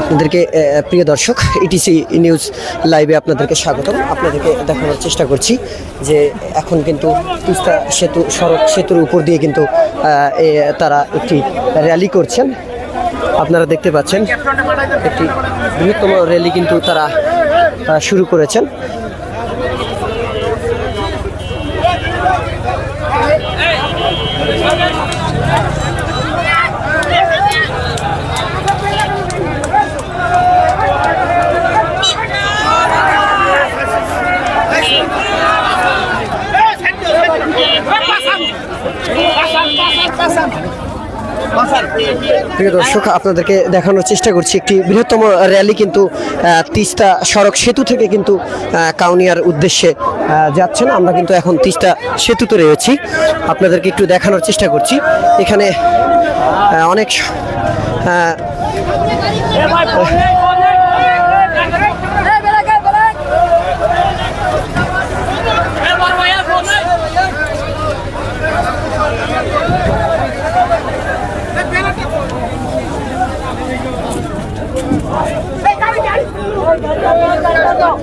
আপনাদেরকে প্রিয় দর্শক ইটিসি নিউজ লাইভে আপনাদেরকে স্বাগতম। আপনাদেরকে দেখানোর চেষ্টা করছি যে এখন কিন্তু তিস্তা সেতু, সড়ক সেতুর উপর দিয়ে কিন্তু তারা একটি র্যালি করছেন। আপনারা দেখতে পাচ্ছেন, একটি বৃহত্তম র্যালি কিন্তু তারা শুরু করেছেন। প্রিয় দর্শক, আপনাদেরকে দেখানোর চেষ্টা করছি একটি বৃহত্তম র্যালি কিন্তু তিস্তা সড়ক সেতু থেকে কিন্তু কাউনিয়ার উদ্দেশ্যে যাচ্ছেন আমরা কিন্তু এখন তিস্তা সেতুতে রয়েছি। আপনাদেরকে একটু দেখানোর চেষ্টা করছি। এখানে অনেক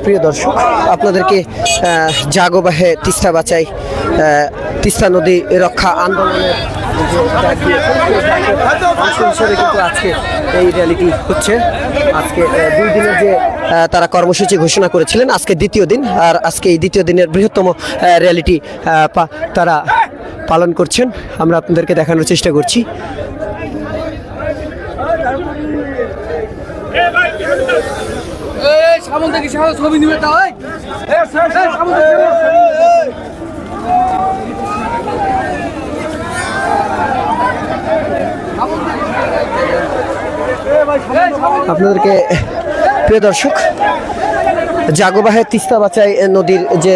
প্রিয় দর্শক আপনাদেরকে আহ, জাগো বাহে তিস্তা বাঁচাই তিস্তা নদী রক্ষা আন্দোলনের কিন্তু আজকে এই র্যালিটি হচ্ছে। আজকে দুই দিনের যে তারা কর্মসূচি ঘোষণা করেছিলেন আজকে দ্বিতীয় দিন আর আজকে এই দ্বিতীয় দিনের বৃহত্তম র্যালিটি তারা পালন করছেন। আমরা আপনাদেরকে দেখানোর চেষ্টা করছি এই ছবি নিবে তা আপনাদেরকে প্রিয় দর্শক, জাগোবাহে তিস্তা বাঁচাই নদীর যে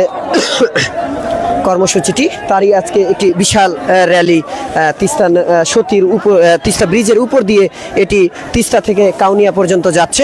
কর্মসূচিটি, তারই আজকে একটি বিশাল র্যালি তিস্তা সতীর উপর তিস্তা ব্রিজের উপর দিয়ে এটি তিস্তা থেকে কাউনিয়া পর্যন্ত যাচ্ছে।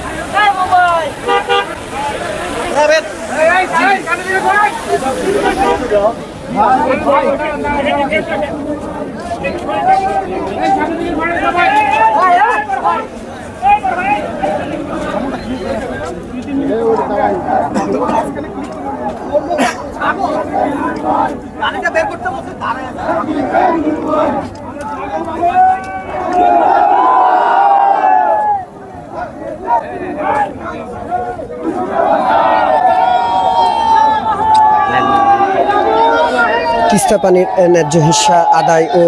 বের করতে বসে দাঁড়ায় তিস্তা পানির ন্যায্য হিসা আদায় ও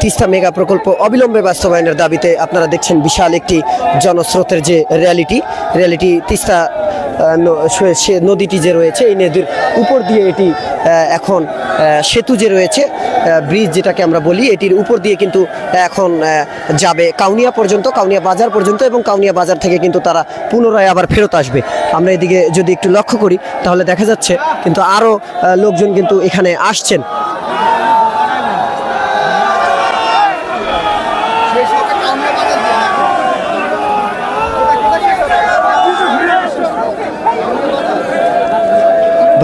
তিস্তা মেগা প্রকল্প অবিলম্বে বাস্তবায়নের দাবিতে আপনারা দেখছেন বিশাল একটি জনস্রোতের যে রিয়ালিটি। রিয়ালিটি তিস্তা সে- নদীটি যে রয়েছে, এই নদীর উপর দিয়ে এটি এখন সেতু যে রয়েছে ব্রিজ যেটাকে আমরা বলি, এটির উপর দিয়ে কিন্তু এখন যাবে কাউনিয়া পর্যন্ত, কাউনিয়া বাজার পর্যন্ত এবং কাউনিয়া বাজার থেকে কিন্তু তারা পুনরায় আবার ফেরত আসবে। আমরা এদিকে যদি একটু লক্ষ্য করি, তাহলে দেখা যাচ্ছে কিন্তু আরও লোকজন কিন্তু এখানে আসছেন।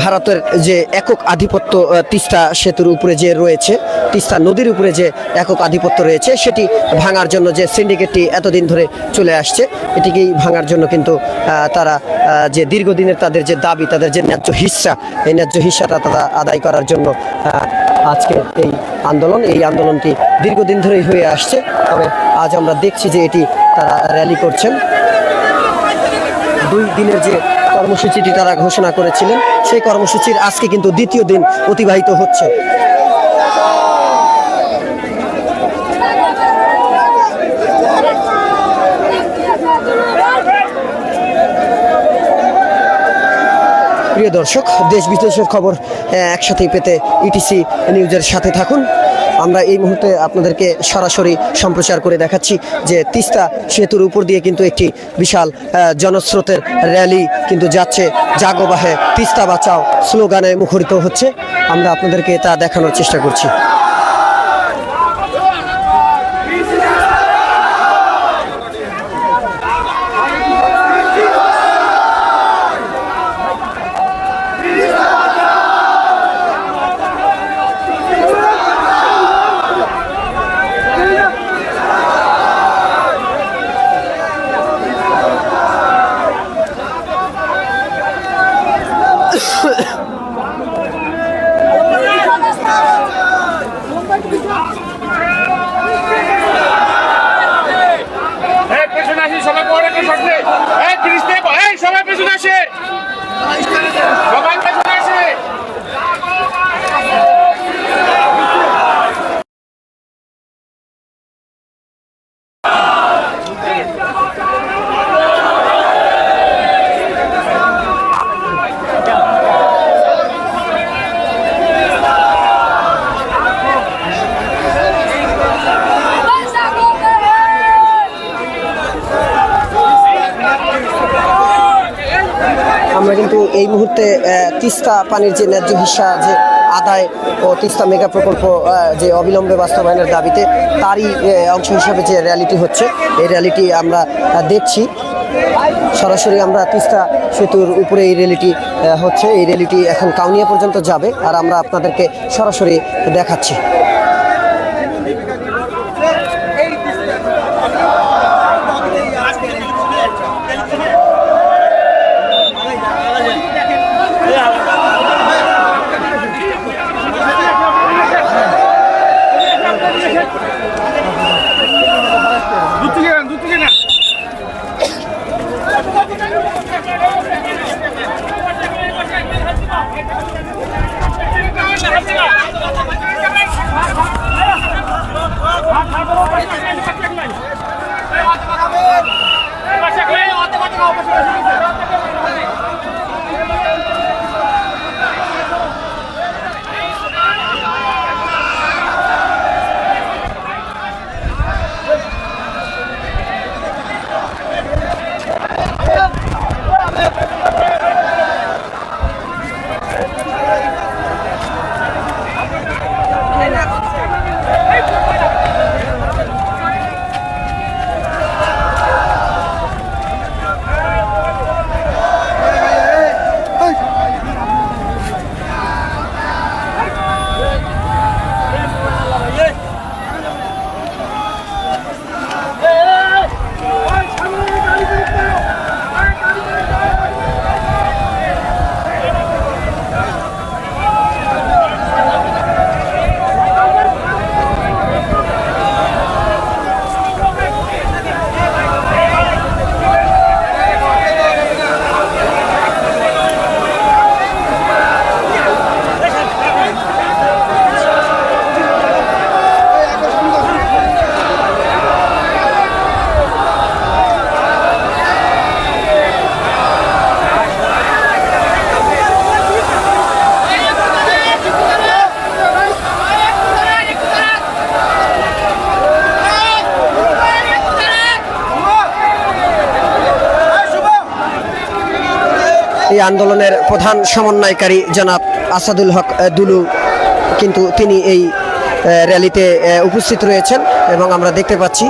ভারতের যে একক আধিপত্য তিস্তা সেতুর উপরে যে রয়েছে, তিস্তা নদীর উপরে যে একক আধিপত্য রয়েছে, সেটি ভাঙার জন্য যে সিন্ডিকেটটি এতদিন ধরে চলে আসছে, এটিকেই ভাঙার জন্য কিন্তু তারা যে দীর্ঘদিনের তাদের যে দাবি, তাদের যে ন্যায্য হিস্সা, এই ন্যায্য হিস্সাটা তারা আদায় করার জন্য আজকে এই আন্দোলন, এই আন্দোলনটি দীর্ঘদিন ধরেই হয়ে আসছে, তবে আজ আমরা দেখছি যে এটি তারা র্যালি করছেন। দুই দিনের যে কর্মসূচিটি তারা ঘোষণা করেছিলেন। সেই কর্মসূচির আজকে কিন্তু দ্বিতীয় দিন অতিবাহিত হচ্ছে। প্রিয় দর্শক দেশ বিদেশের খবর আহ, একসাথেই পেতে ইটিসি নিউজের সাথে থাকুন। আমরা এই মুহূর্তে আপনাদেরকে সরাসরি সম্প্রচার করে দেখাচ্ছি যে তিস্তা সেতুর উপর দিয়ে কিন্তু একটি বিশাল জনস্রোতের র্যালি কিন্তু যাচ্ছে। জাগবাহে তিস্তা বাঁচাও স্লোগানে মুখরিত হচ্ছে। আমরা আপনাদেরকে তা দেখানোর চেষ্টা করছি। Yeah. এই মুহূর্তে তিস্তা পানির যে ন্যায্য হিস্সা যে আদায় ও তিস্তা মেগা প্রকল্প যে অবিলম্বে বাস্তবায়নের দাবিতে তারই অংশ হিসাবে যে র্যালিটি হচ্ছে, এই র্যালিটি আমরা দেখছি। সরাসরি আমরা তিস্তা সেতুর উপরে এই র্যালিটি হচ্ছে। এই র্যালিটি এখন কাউনিয়া পর্যন্ত যাবে, আর আমরা আপনাদেরকে সরাসরি দেখাচ্ছি। এই আন্দোলনের প্রধান সমন্বয়কারী জনাব আসাদুল হক দুলু কিন্তু তিনি এই র্যালিতে উপস্থিত রয়েছেন এবং আমরা দেখতে পাচ্ছি